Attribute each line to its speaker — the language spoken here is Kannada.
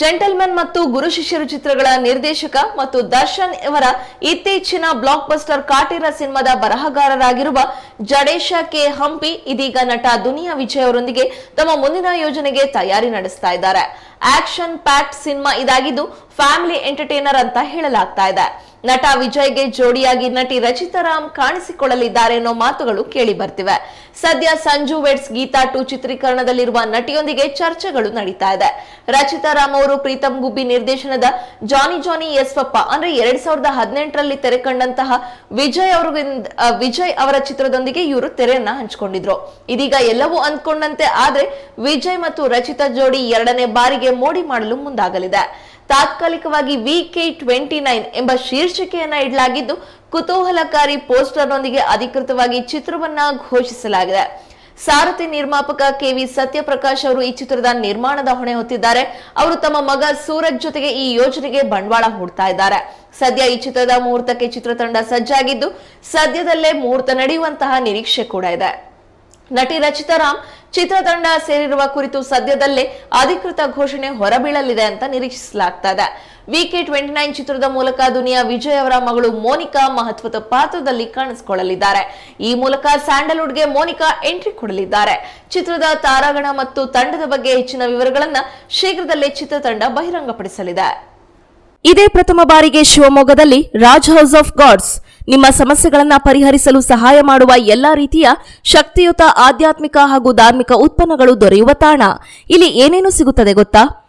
Speaker 1: ಜೆಂಟಲ್ಮನ್ ಮತ್ತು ಗುರು ಶಿಷ್ಯರು ಚಿತ್ರಗಳ ನಿರ್ದೇಶಕ ಮತ್ತು ದರ್ಶನ್ ಇವರ ಇತ್ತೀಚಿನ ಬ್ಲಾಕ್ ಬಸ್ಟರ್ ಕಾಟೇರ ಸಿನಿಮಾದ ಬರಹಗಾರರಾಗಿರುವ ಜಡೇಶ ಕೆ. ಹಂಪಿ ಇದೀಗ ನಟ ದುನಿಯಾ ವಿಜಯ್ ಅವರೊಂದಿಗೆ ತಮ್ಮ ಮುಂದಿನ ಯೋಜನೆಗೆ ತಯಾರಿ ನಡೆಸ್ತಾ ಇದ್ದಾರೆ. ಆಕ್ಷನ್ ಪ್ಯಾಕ್ಟ್ ಸಿನಿಮಾ ಇದಾಗಿದ್ದು, ಫ್ಯಾಮಿಲಿ ಎಂಟರ್ಟೈನರ್ ಅಂತ ಹೇಳಲಾಗ್ತಾ ಇದೆ. ನಟ ವಿಜಯ್ಗೆ ಜೋಡಿಯಾಗಿ ನಟಿ ರಚಿತಾ ರಾಮ್ ಕಾಣಿಸಿಕೊಳ್ಳಲಿದ್ದಾರೆ ಅನ್ನೋ ಮಾತುಗಳು ಕೇಳಿ ಬರ್ತಿವೆ. ಸದ್ಯ ಸಂಜು ವೆಡ್ಸ್ ಗೀತಾ ಟು ಚಿತ್ರೀಕರಣದಲ್ಲಿರುವ ನಟಿಯೊಂದಿಗೆ ಚರ್ಚೆಗಳು ನಡೀತಾ ಇದೆ. ರಚಿತಾ ರಾಮ್ ಅವರು ಪ್ರೀತಮ್ ಗುಬ್ಬಿ ನಿರ್ದೇಶನದ ಜಾನಿ ಜಾನಿ ಎಸ್ ಅಂದ್ರೆ ಎರಡ್ ಸಾವಿರದ ಹದಿನೆಂಟರಲ್ಲಿ ತೆರೆ ಕಂಡಂತಹ ವಿಜಯ್ ಅವರು ವಿಜಯ್ ಅವರ ಚಿತ್ರದೊಂದಿಗೆ ಇವರು ತೆರೆಯನ್ನ ಹಂಚಿಕೊಂಡಿದ್ರು. ಇದೀಗ ಎಲ್ಲವೂ ಅಂದ್ಕೊಂಡಂತೆ ಆದ್ರೆ ವಿಜಯ್ ಮತ್ತು ರಚಿತಾ ಜೋಡಿ ಎರಡನೇ ಬಾರಿಗೆ ಮೋಡಿ ಮಾಡಲು ಮುಂದಾಗಲಿದೆ. ತಾತ್ಕಾಲಿಕವಾಗಿ ವಿ ಕೆ ಟ್ವೆಂಟಿ ನೈನ್ ಎಂಬ ಶೀರ್ಷಿಕೆಯನ್ನ ಇಡಲಾಗಿದ್ದು, ಕುತೂಹಲಕಾರಿ ಪೋಸ್ಟರ್ನೊಂದಿಗೆ ಅಧಿಕೃತವಾಗಿ ಚಿತ್ರವನ್ನ ಘೋಷಿಸಲಾಗಿದೆ. ಸಾರಥಿ ನಿರ್ಮಾಪಕ ಕೆ ವಿ ಸತ್ಯಪ್ರಕಾಶ್ ಅವರು ಈ ಚಿತ್ರದ ನಿರ್ಮಾಣದ ಹೊಣೆ ಹೊತ್ತಿದ್ದಾರೆ. ಅವರು ತಮ್ಮ ಮಗ ಸೂರಜ್ ಜೊತೆಗೆ ಈ ಯೋಜನೆಗೆ ಬಂಡವಾಳ ಹೂಡ್ತಾ ಇದ್ದಾರೆ. ಸದ್ಯ ಈ ಚಿತ್ರದ ಮುಹೂರ್ತಕ್ಕೆ ಚಿತ್ರತಂಡ ಸಜ್ಜಾಗಿದ್ದು, ಸದ್ಯದಲ್ಲೇ ಮುಹೂರ್ತ ನಡೆಯುವಂತಹ ನಿರೀಕ್ಷೆ ಕೂಡ ಇದೆ. ನಟಿ ರಚಿತಾ ರಾಮ್ ಚಿತ್ರತಂಡ ಸೇರಿರುವ ಕುರಿತು ಸದ್ಯದಲ್ಲೇ ಅಧಿಕೃತ ಘೋಷಣೆ ಹೊರಬೀಳಲಿದೆ ಅಂತ ನಿರೀಕ್ಷಿಸಲಾಗ್ತಾ ಇದೆ. ವಿಕೆ ಟ್ವೆಂಟಿ ನೈನ್ ಚಿತ್ರದ ಮೂಲಕ ದುನಿಯಾ ವಿಜಯ್ ಅವರ ಮಗಳು ಮೋನಿಕಾ ಮಹತ್ವದ ಪಾತ್ರದಲ್ಲಿ ಕಾಣಿಸಿಕೊಳ್ಳಲಿದ್ದಾರೆ. ಈ ಮೂಲಕ ಸ್ಯಾಂಡಲ್ವುಡ್ಗೆ ಮೋನಿಕಾ ಎಂಟ್ರಿ ಕೊಡಲಿದ್ದಾರೆ. ಚಿತ್ರದ ತಾರಾಗಣ ಮತ್ತು ತಂಡದ ಬಗ್ಗೆ ಹೆಚ್ಚಿನ ವಿವರಗಳನ್ನು ಶೀಘ್ರದಲ್ಲೇ ಚಿತ್ರತಂಡ ಬಹಿರಂಗಪಡಿಸಲಿದೆ.
Speaker 2: ಇದೇ ಪ್ರಥಮ ಬಾರಿಗೆ ಶಿವಮೊಗ್ಗದಲ್ಲಿ ರಾಜ್ ಹೌಸ್ ಆಫ್ ಗಾಡ್ಸ್ ನಿಮ್ಮ ಸಮಸ್ಯೆಗಳನ್ನು ಪರಿಹರಿಸಲು ಸಹಾಯ ಮಾಡುವ ಎಲ್ಲಾ ರೀತಿಯ ಶಕ್ತಿಯುತ ಆಧ್ಯಾತ್ಮಿಕ ಹಾಗೂ ಧಾರ್ಮಿಕ ಉತ್ಪನ್ನಗಳು ದೊರೆಯುವ ತಾಣ. ಇಲ್ಲಿ ಏನೇನು ಸಿಗುತ್ತದೆ ಗೊತ್ತಾ?